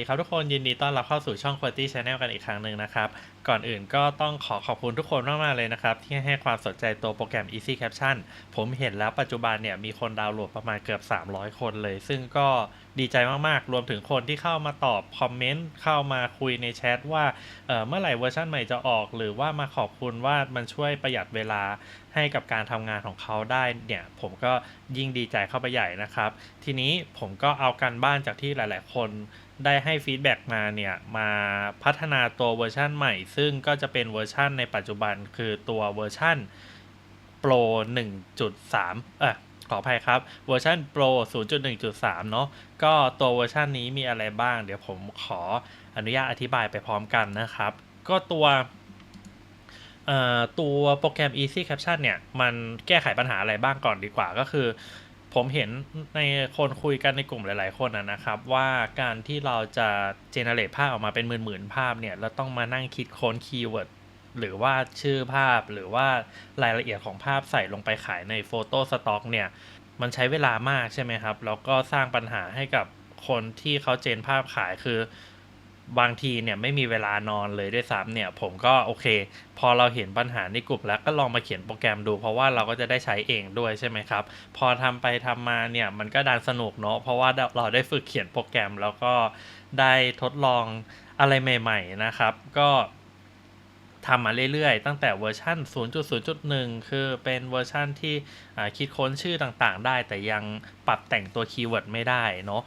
สวัสดีครับทุกคนยินดีต้อนรับเข้าสู่ช่อง Quality Channel กันอีกครั้งหนึ่งนะครับ ก่อนอื่นก็ต้องขอขอบคุณทุกคนมาก ๆ เลยนะครับ ที่ให้ความสนใจตัวโปรแกรม Easy Caption ผมเห็นแล้วปัจจุบันเนี่ย มีคนดาวน์โหลดประมาณเกือบ 300 คนเลย ซึ่งก็ดีใจมาก ๆ รวมถึงคนที่เข้ามาตอบคอมเมนต์เข้ามาคุยในแชทว่าเเมื่อไหร่เวอร์ชันใหม่จะออก หรือว่ามาขอบคุณว่ามันช่วยประหยัดเวลา ให้กับการทำงานของเขาได้เนี่ยผมก็ยิ่งดีใจเข้าไปใหญ่นะครับ ทีนี้ผมก็เอาการบ้านจากที่หลาย ๆ คนได้ให้ฟีดแบ็กมาเนี่ยมาพัฒนาตัวเวอร์ชันใหม่ ซึ่งก็จะเป็นเวอร์ชันในปัจจุบันคือตัวเวอร์ชัน Pro 1.3เอ่อขออภัยครับเวอร์ชัน Pro 0.1.3 เนาะก็ตัวเวอร์ชันนี้มีอะไรบ้าง เดี๋ยวผมขออนุญาตอธิบายไปพร้อมกันนะครับ ก็ตัว ตัวโปรแกรม Easy Caption เนี่ย มันแก้ไขปัญหาอะไรบ้างก่อนดีกว่าก็คือ ผมเห็นในคนคุยกันในกลุ่มหลาย ๆ คนนะครับ ว่าการที่เราจะเจเนเรตภาพออกมาเป็นหมื่น ๆ ภาพเนี่ย เราต้องมานั่งคิดค้นคีย์เวิร์ดหรือว่าชื่อภาพหรือว่ารายละเอียดของภาพใส่ลงไปขายในโฟโต้สต็อกเนี่ย มันใช้เวลามากใช่ไหมครับ แล้วก็สร้างปัญหาให้กับคนที่เขาเจนภาพขายคือ บางทีเนี่ยไม่มีเวลานอนเลยด้วยซ้ำเนี่ย ผมก็โอเค พอเราเห็นปัญหาในกลุ่มแล้วก็ลองมาเขียนโปรแกรมดู เพราะว่าเราก็จะได้ใช้เองด้วยใช่ไหมครับ พอทำไปทำมาเนี่ยมันก็ดันสนุกเนาะเพราะว่าเราได้ฝึกเขียนโปรแกรมแล้วก็ได้ทดลองอะไรใหม่ ๆนะครับ ก็ ทำมาเรื่อยๆ ตั้งแต่เวอร์ชัน0.0.1 คือเป็นเวอร์ชันที่คิดค้นชื่อต่างๆ ได้ แต่ยังปรับแต่งตัวคีย์เวิร์ดไม่ได้เนาะ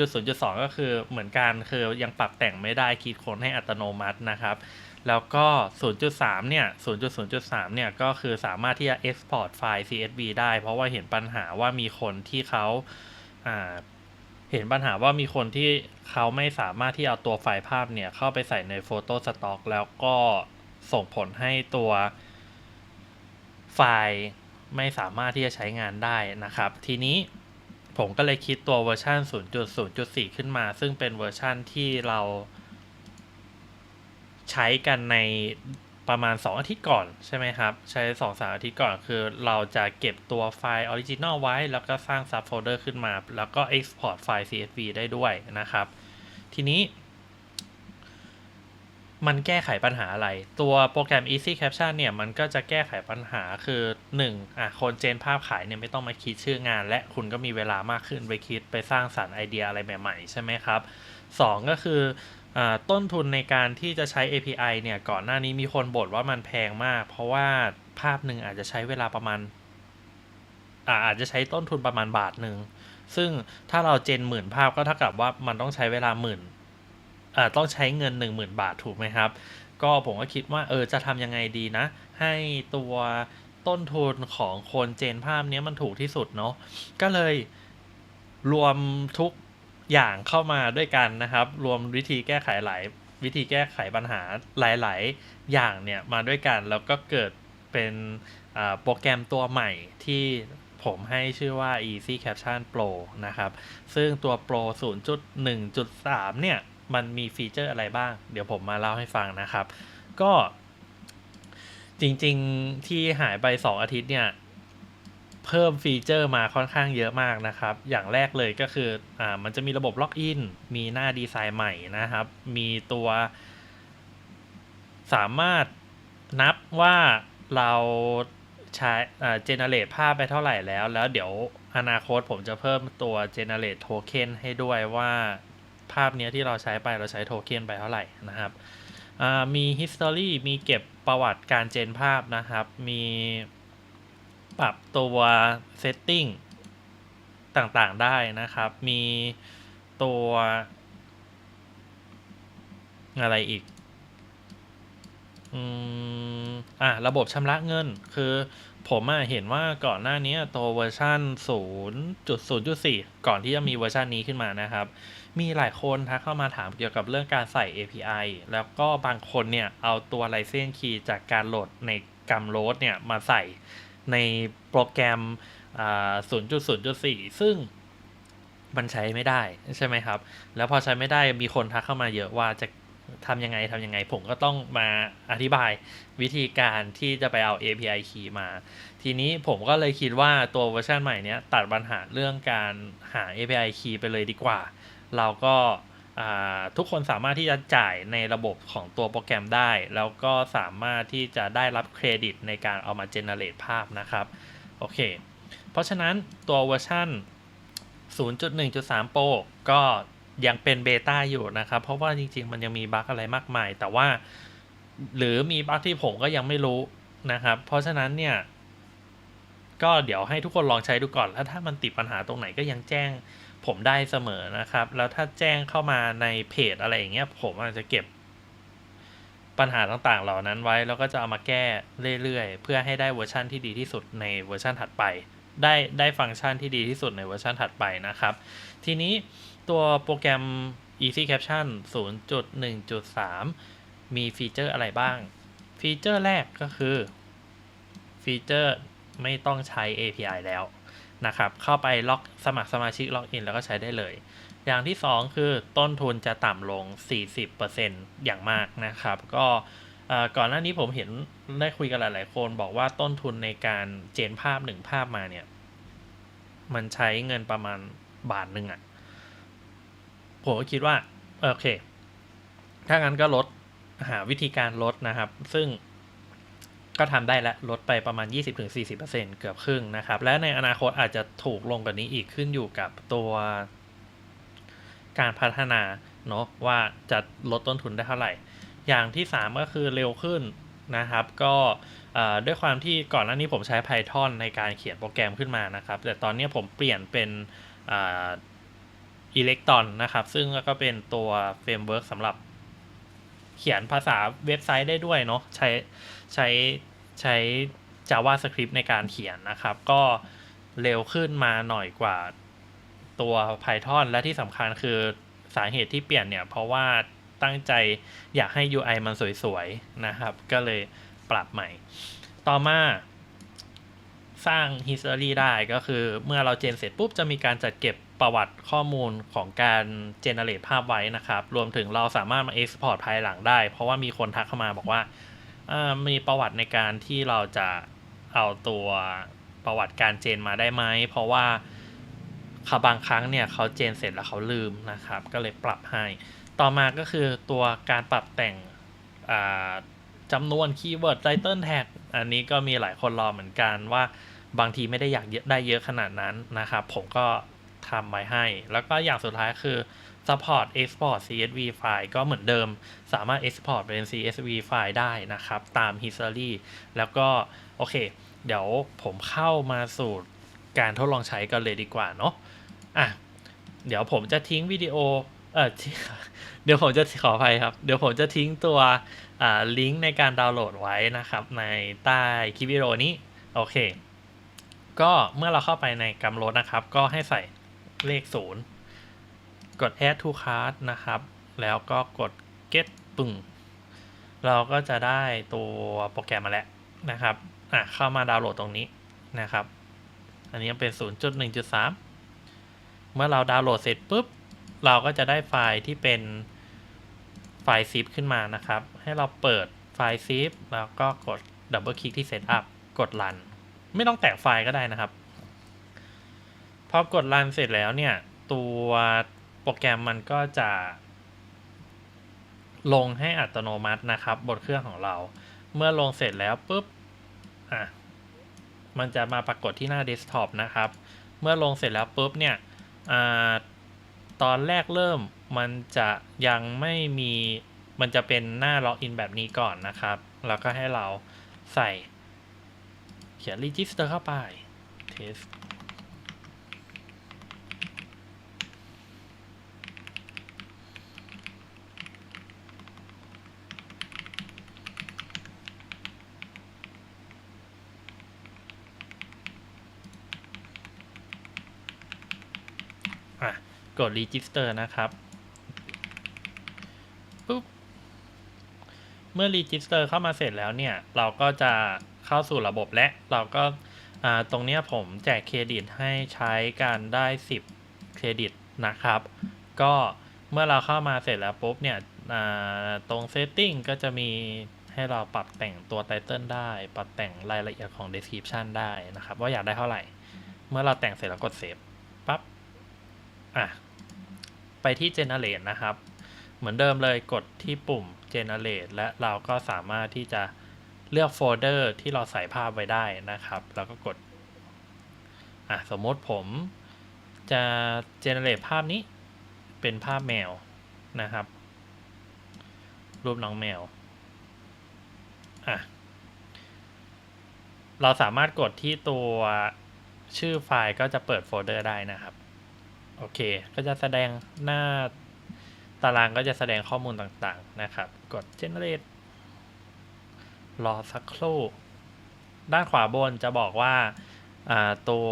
0.0.2 ก็คือเหมือนกันคือยังปรับแต่งไม่ได้คิดค้นให้อัตโนมัตินะครับ แล้วก็ 0.3 เนี่ย 0.0.3 เนี่ย ก็คือสามารถที่จะ export ไฟล์ CSV ได้ เพราะว่าเห็นปัญหาว่ามีคนที่เขาเห็นปัญหาว่ามีคนที่เขาไม่สามารถที่เอาตัวไฟล์ภาพเนี่ย เข้าไปใส่ใน Photo Stock แล้วก็ ส่งผลให้ตัวไฟล์ไม่สามารถที่จะใช้งานได้นะครับ ทีนี้ผมก็เลยคิดตัวเวอร์ชัน0.0.4 ขึ้นมา ซึ่งเป็นเวอร์ชันที่เราใช้กันในประมาณ 2 อาทิตย์ก่อนใช่ไหมครับ ใช้2อสาอาทิตย์ก่อนคือเราจะเก็บตัวไฟล์ออริจินอลไว้ แล้วก็สร้างซับโฟลเดอร์ขึ้นมา แล้วก็ Export ไฟล์ CSV ได้ด้วยนะครับ ทีนี้ มันแก้ไขปัญหาอะไร ตัวโปรแกรม Easy Caption เนี่ย มันก็จะแก้ไขปัญหาคือ 1. อะคนเจนภาพขายเนี่ยไม่ต้องมาคิดชื่องาน และคุณก็มีเวลามากขึ้นไปคิดไปสร้างสารรค์ไอเดียอะไรใหม่ๆ ใช่ไหมครับ 2 ก็คืออต้นทุนในการที่จะใช้ API เนี่ย ก่อนหน้านี้มีคนบ่นว่ามันแพงมาก เพราะว่าภาพหนึ่งอาจจะใช้เวลาประมาณอาจจะใช้ต้นทุนประมาณบาทหนึ่งซึ่งถ้าเราเจนหมื่นภาพก็เท่ากับว่ามันต้องใช้เวลาหมื่น ต้องใช้เงิน 10,000 บาทถูกไหมครับ ก็ผมก็คิดว่าเออจะทำยังไงดีนะ ให้ตัวต้นทุนของคนเจนภาพนี้มันถูกที่สุดเนาะก็เลยรวมทุกอย่างเข้ามาด้วยกันนะครับ รวมวิธีแก้ไขหลายวิธีแก้ไขปัญหาหลาย ๆ อย่างเนี่ยมาด้วยกันแล้วก็เกิดเป็นโปรแกรมตัวใหม่ที่ผมให้ชื่อว่า Easy Caption Pro นะครับ ซึ่งตัว Pro 0.1.3 เนี่ย มันมีฟีเจอร์อะไรบ้าง เดี๋ยวผมมาเล่าให้ฟังนะครับ ก็จริงๆที่หายไป 2 อาทิตย์เนี่ย เพิ่มฟีเจอร์มาค่อนข้างเยอะมากนะครับ อย่างแรกเลยก็คืออ่ามันจะมีระบบล็อกอินมีหน้าดีไซน์ใหม่นะครับ มีตัว สามารถนับว่าเราใช้เจเนเรตภาพไปเท่าไหร่แล้ว แล้วเดี๋ยวอนาคตผมจะเพิ่มตัวเจเนเรตโทเค็นให้ด้วยว่า ภาพนี้ที่เราใช้ไปเราใช้โทเค็นไปเท่าไหร่นะครับมี history มีเก็บประวัติการเจนภาพนะครับ มีปรับตัว setting ต่างๆได้นะครับ มีตัวอะไรอีก อืม อะระบบชำระเงิน คือผมเห็นว่าก่อนหน้านี้ตัวเวอร์ชัน0.0.4 ก่อนที่จะมีเวอร์ชันนี้ขึ้นมานะครับ มีหลายคนทักเข้ามาถามเกี่ยวกับเรื่องการใส่ API แล้วก็บางคนเนี่ย เอาตัว License Key จากการโหลดในกัมโหลดเนี่ย มาใส่ในโปรแกรม 0.0.4 ซึ่งมันใช้ไม่ได้ใช่ไหมครับ แล้วพอใช้ไม่ได้มีคนทักเข้ามาเยอะว่าจะ ทำยังไงทำยังไง ผมก็ต้องมาอธิบายวิธีการที่จะไปเอา API key มา ทีนี้ผมก็เลยคิดว่าตัวเวอร์ชันใหม่นี้ตัดปัญหาเรื่องการหา API key ไปเลยดีกว่า เราก็ทุกคนสามารถที่จะจ่ายในระบบของตัวโปรแกรมได้ แล้วก็สามารถที่จะได้รับเครดิตในการเอามาเจเนเรตภาพนะครับ โอเค เพราะฉะนั้นตัวเวอร์ชัน0.1.3 Pro ก็ ยังเป็นเบต้าอยู่นะครับ เพราะว่าจริง ๆ มันยังมีบั๊กอะไรมากมาย แต่ว่า หรือมีบั๊กที่ผมก็ยังไม่รู้นะครับ เพราะฉะนั้นเนี่ย ก็เดี๋ยวให้ทุกคนลองใช้ดูก่อน แล้วถ้ามันติดปัญหาตรงไหนก็ยังแจ้งผมได้เสมอนะครับ แล้วถ้าแจ้งเข้ามาในเพจอะไรอย่างเงี้ย ผมอาจจะเก็บปัญหาต่างๆ เหล่านั้นไว้ แล้วก็จะเอามาแก้เรื่อยๆ เพื่อให้ได้เวอร์ชันที่ดีที่สุดในเวอร์ชันถัดไป ได้ได้ฟังก์ชันที่ดีที่สุดในเวอร์ชันถัดไปนะครับ ทีนี้ ตัวโปรแกรม Easy Caption 0.1.3 มีฟีเจอร์อะไรบ้าง ฟีเจอร์แรกก็คือ ฟีเจอร์ไม่ต้องใช้ API แล้วนะครับ เข้าไปล็อกสมัครสมาชิกล็อกอินแล้วก็ใช้ได้เลย อย่างที่ 2 คือต้นทุนจะต่ำลง 40%อย่างมากนะครับ ก็ก่อนหน้านี้ผมเห็นได้คุยกันหลาย ๆ คนบอกว่าต้นทุนในการเจนภาพหนึ่งภาพมาเนี่ย มันใช้เงินประมาณบาทหนึ่งอะ่ะ ผมก็คิดว่าโอเค ถ้างั้นก็ลดหาวิธีการลดนะครับ ซึ่งก็ทำได้แล้วลดไปประมาณ 20-40%เกือบครึ่งนะครับ และในอนาคตอาจจะถูกลงกว่านี้อีกขึ้นอยู่กับตัวการพัฒนาเนาะว่าจะลดต้นทุนได้เท่าไหร่ อย่างที่ 3 ก็คือเร็วขึ้นนะครับ ก็ด้วยความที่ก่อนหน้านี้ผมใช้ Python ในการเขียนโปรแกรมขึ้นมานะครับ แต่ตอนนี้ผมเปลี่ยนเป็น อิเล็กตรอนนะครับ ซึ่งก็เป็นตัวเฟรมเวิร์กสำหรับเขียนภาษาเว็บไซต์ได้ด้วยเนาะใช้ใช้ใช้ JavaScript ในการเขียนนะครับ ก็เร็วขึ้นมาหน่อยกว่าตัว Python และที่สำคัญคือสาเหตุที่เปลี่ยนเนี่ย เพราะว่าตั้งใจอยากให้ UI มันสวยๆ นะครับ ก็เลยปรับใหม่ ต่อมา สร้าง history ได้ก็คือเมื่อเราเจนเสร็จปุ๊บจะมีการจัดเก็บประวัติข้อมูลของการเจเนเรตภาพไว้นะครับ รวมถึงเราสามารถมา export ภายหลังได้ เพราะว่ามีคนทักเข้ามาบอกว่ามีประวัติในการที่เราจะเอาตัวประวัติการเจนมาได้ไหม เพราะว่าคบางครั้งเนี่ยเขาเจนเสร็จแล้วเขาลืมนะครับ ก็เลยปรับให้ ต่อมาก็คือตัวการปรับแต่งจำนวนคีย์เวิร์ดไตเติลแท็กอันนี้ก็มีหลายคนรอเหมือนกันว่า บางทีไม่ได้อยากได้เยอะขนาดนั้นนะครับ ผมก็ทำไว้ให้ แล้วก็อย่างสุดท้ายคือ support export CSV ไฟล์ก็เหมือนเดิม สามารถ export เป็น CSV ไฟล์ได้นะครับ ตาม history แล้วก็ โอเค เดี๋ยวผมเข้ามาสู่การทดลองใช้กันเลยดีกว่าเนาะอะ เดี๋ยวผมจะทิ้งวิดีโอ เออเดี๋ยวผมจะขออภัยครับ เดี๋ยวผมจะทิ้งตัวลิงก์ในการดาวน์โหลดไว้นะครับ ในใต้คลิปวิดีโอนี้ โอเค ก็เมื่อเราเข้าไปในกำโหลดนะครับ ก็ให้ใส่เลขศูนย์กด add to cart นะครับ แล้วก็กด get ปึ่งเราก็จะได้ตัวโปรแกรมมาแล้วนะครับอะเข้ามาดาวน์โหลดตรงนี้นะครับ อันนี้เป็น 0.1.3 เมื่อเราดาวน์โหลดเสร็จปุ๊บ เราก็จะได้ไฟล์ที่เป็นไฟล์ zip ขึ้นมานะครับ ให้เราเปิดไฟล์ zip แล้วก็กดดับเบิลคลิกที่ setup กด run ไม่ต้องแต่งไฟล์ก็ได้นะครับ พอกด run เสร็จแล้วเนี่ย ตัวโปรแกรมมันก็จะลงให้อัตโนมัตินะครับ บนเครื่องของเรา เมื่อลงเสร็จแล้วปุ๊บอะมันจะมาปรากฏที่หน้าเดสก์ท็อปนะครับ เมื่อลงเสร็จแล้วปุ๊บเนี่ยอตอนแรกเริ่มมันจะยังไม่มีมันจะเป็นหน้าล็อกอินแบบนี้ก่อนนะครับ แล้วก็ให้เราใส่ ขียน register เข้าไป test อะกด register นะครับปุ๊บ เมื่อ register เข้ามาเสร็จแล้วเนี่ย เราก็จะ เข้าสู่ระบบและเราก็ตรงนี้ผมแจกเครดิตให้ใช้การได้ 10 เครดิตนะครับ ก็เมื่อเราเข้ามาเสร็จแล้วปุ๊บเนี่ยตรง setting ก็จะมีให้เราปรับแต่งตัวไตเติลได้ ปรับแต่งรายละเอียดของ description ได้นะครับ ว่าอยากได้เท่าไหร่ เมื่อเราแต่งเสร็จแล้วกด save ปั๊บอะไปที่ generate นะครับ เหมือนเดิมเลยกดที่ปุ่ม generate และเราก็สามารถที่จะ เลือกโฟลเดอร์ที่เราใส่ภาพไว้ได้นะครับ แล้วก็กด อะ สมมติผมจะ generate ภาพนี้เป็นภาพแมวนะครับ รูปน้องแมว อะ เราสามารถกดที่ตัวชื่อไฟล์ก็จะเปิดโฟลเดอร์ได้นะครับ โอเค ก็จะแสดงหน้าตารางก็จะแสดงข้อมูลต่างๆนะครับ กด generate รอสักครู่ ด้านขวาบนจะบอกว่าตัว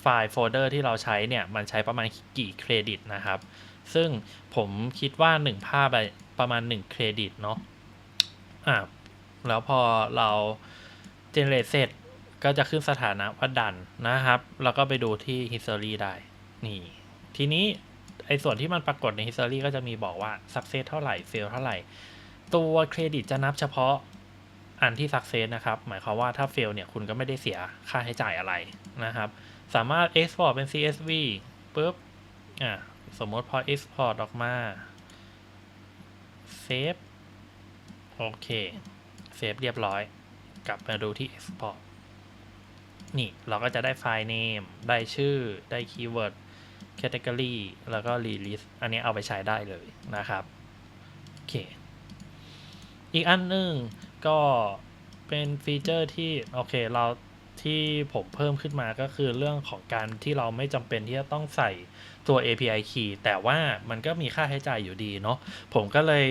ไฟล์โฟลเดอร์ที่เราใช้เนี่ย มันใช้ประมาณกี่เครดิตนะครับ ซึ่งผมคิดว่า 1 ภาพประมาณ 1 เครดิตเนาะอะแล้วพอเราเจเนเรตเสร็จก็จะขึ้นสถานะว่าดันนะครับ แล้วก็ไปดูที่ history ได้ นี่ ทีนี้ไอ้ส่วนที่มันปรากฏใน history ก็จะมีบอกว่า success เท่าไหร่ fail เท่าไหร่ ตัวเครดิตจะนับเฉพาะอันที่ success นะครับ หมายความว่าถ้า fail เนี่ยคุณก็ไม่ได้เสียค่าใช้จ่ายอะไรนะครับ สามารถ export เป็น CSV ปุ๊บอะสมมติพอ export ออกมา save โอเค เซฟเรียบร้อย กลับมาดูที่ export นี่ เราก็จะได้ไฟล์ name ได้ชื่อ ได้ keyword category แล้วก็ release อันนี้เอาไปใช้ได้เลยนะครับ โอเค อีกอันหนึ่งก็เป็นฟีเจอร์ที่โอเคเราที่ผมเพิ่มขึ้นมาก็คือเรื่องของการที่เราไม่จำเป็นที่จะต้องใส่ตัว API key แต่ว่ามันก็มีค่าใช้จ่ายอยู่ดีเนาะผมก็เลย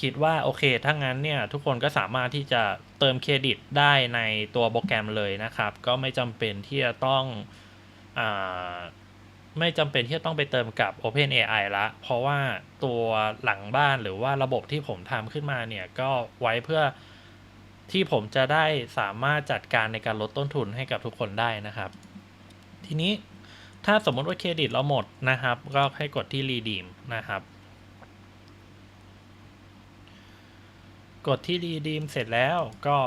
คิดว่าโอเค ถ้างั้นเนี่ย ทุกคนก็สามารถที่จะเติมเครดิตได้ในตัวโปรแกรมเลยนะครับ ก็ไม่จำเป็นที่จะต้องอ ไม่จำเป็นที่จะต้องไปเติมกับ OpenAI ละเพราะว่าตัวหลังบ้านหรือว่าระบบที่ผมทำขึ้นมาเนี่ย ก็ไว้เพื่อที่ผมจะได้สามารถจัดการในการลดต้นทุนให้กับทุกคนได้นะครับ ทีนี้ถ้าสมมติว่าเครดิตเราหมดนะครับ ก็ให้กดที่ redeem นะครับ กดที่ redeem เสร็จแล้วก็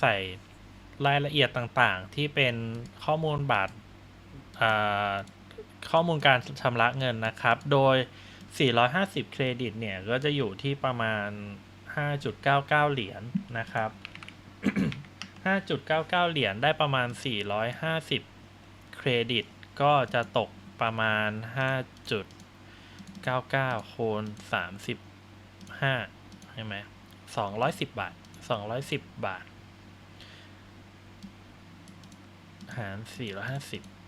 ใส่รายละเอียดต่างๆ ที่เป็นข้อมูลบาท ข้อมูลการชำระเงินนะครับ โดย 450 เครดิตเนี่ย ก็จะอยู่ที่ประมาณ 5.99 เหรียญนนะครับ 5.99 เหรียญได้ประมาณ 450 เครดิต ก็จะตกประมาณ 5.99 คูณ 35 ใช่ไหม 210 บาท 210 บาท หาร 450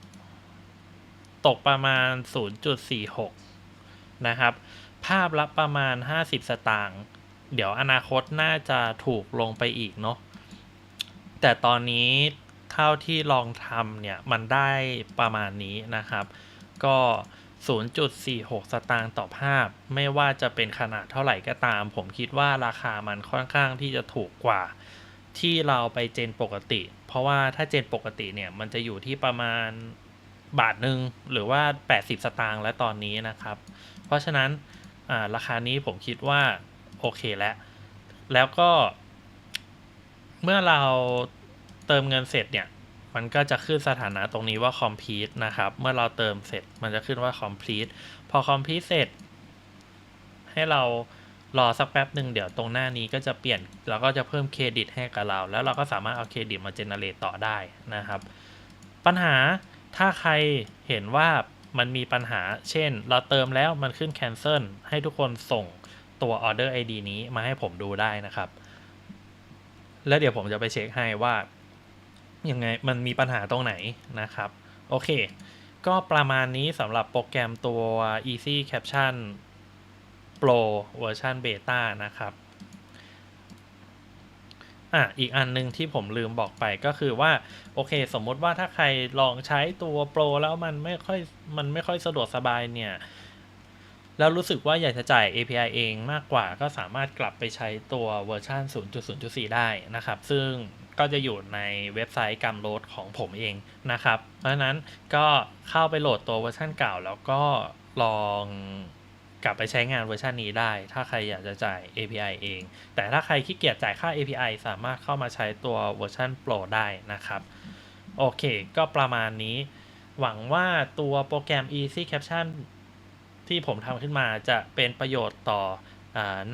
ตกประมาณ 0.46 นะครับ ภาพละประมาณ 50 สตางค์ เดี๋ยวอนาคตน่าจะถูกลงไปอีกเนาะ แต่ตอนนี้เท่าที่ลองทำเนี่ย มันได้ประมาณนี้นะครับ ก็ 0.46 สตางค์ต่อภาพ ไม่ว่าจะเป็นขนาดเท่าไหร่ก็ตาม ผมคิดว่าราคามันค่อนข้างที่จะถูกกว่า ที่เราไปเจนปกติ เพราะว่าถ้าเจนปกติเนี่ย มันจะอยู่ที่ประมาณ บาทหนึ่งหรือว่า 80 สตางค์และตอนนี้นะครับ เพราะฉะนั้นราคานี้ผมคิดว่า โอเคแล้ว แล้วก็ เมื่อเราเติมเงินเสร็จเนี่ย มันก็จะขึ้นสถานะตรงนี้ว่า complete นะครับ เมื่อเราเติมเสร็จมันจะขึ้นว่า complete พอ complete เสร็จ ให้เรารอสักแป๊บหนึ่งเดี๋ยวตรงหน้านี้ก็จะเปลี่ยนแล้วก็จะเพิ่มเครดิตให้กับเรา แล้วเราก็สามารถเอาเครดิตมาเจเนเรตต่อได้นะครับ ปัญหา ถ้าใครเห็นว่ามันมีปัญหา เช่น เราเติมแล้วมันขึ้น cancel ให้ทุกคนส่งตัว order ID นี้มาให้ผมดูได้นะครับ แล้วเดี๋ยวผมจะไปเช็คให้ว่า ยังไงมันมีปัญหาตรงไหนนะครับ โอเค ก็ประมาณนี้สำหรับโปรแกรมตัว Easy Caption Pro เวอร์ชันเบต้านะครับ อะอีกอันนึงที่ผมลืมบอกไปก็คือว่า โอเค สมมติว่าถ้าใครลองใช้ตัวโปรแล้วมันไม่ค่อยมันไม่ค่อยสะดวกสบายเนี่ยแล้วรู้สึกว่าอยากจะจ่าย API เองมากกว่าก็สามารถกลับไปใช้ตัวเวอร์ชัน0.0.4 ได้นะครับ ซึ่งก็จะอยู่ในเว็บไซต์การโหลดของผมเองนะครับ เพราะนั้นก็เข้าไปโหลดตัวเวอร์ชันเก่าแล้วก็ลอง กลับไปใช้งานเวอร์ชันนี้ได้ ถ้าใครอยากจะจ่าย API เอง แต่ถ้าใครขี้เกียจจ่ายค่า API สามารถเข้ามาใช้ตัวเวอร์ชัน Pro ได้นะครับ โอเค ก็ประมาณนี้ หวังว่าตัวโปรแกรม Easy Caption ที่ผมทำขึ้นมาจะเป็นประโยชน์ต่อ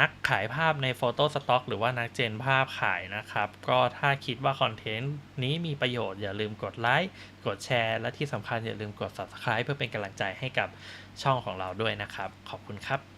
นักขายภาพในโฟโต้สต็อกหรือว่านักเจนภาพขายนะครับ ก็ถ้าคิดว่าคอนเทนต์นี้มีประโยชน์อย่าลืมกดไลค์กดแชร์ และที่สำคัญอย่าลืมกด Subscribe เพื่อเป็นกำลังใจให้กับช่องของเราด้วยนะครับ ขอบคุณครับ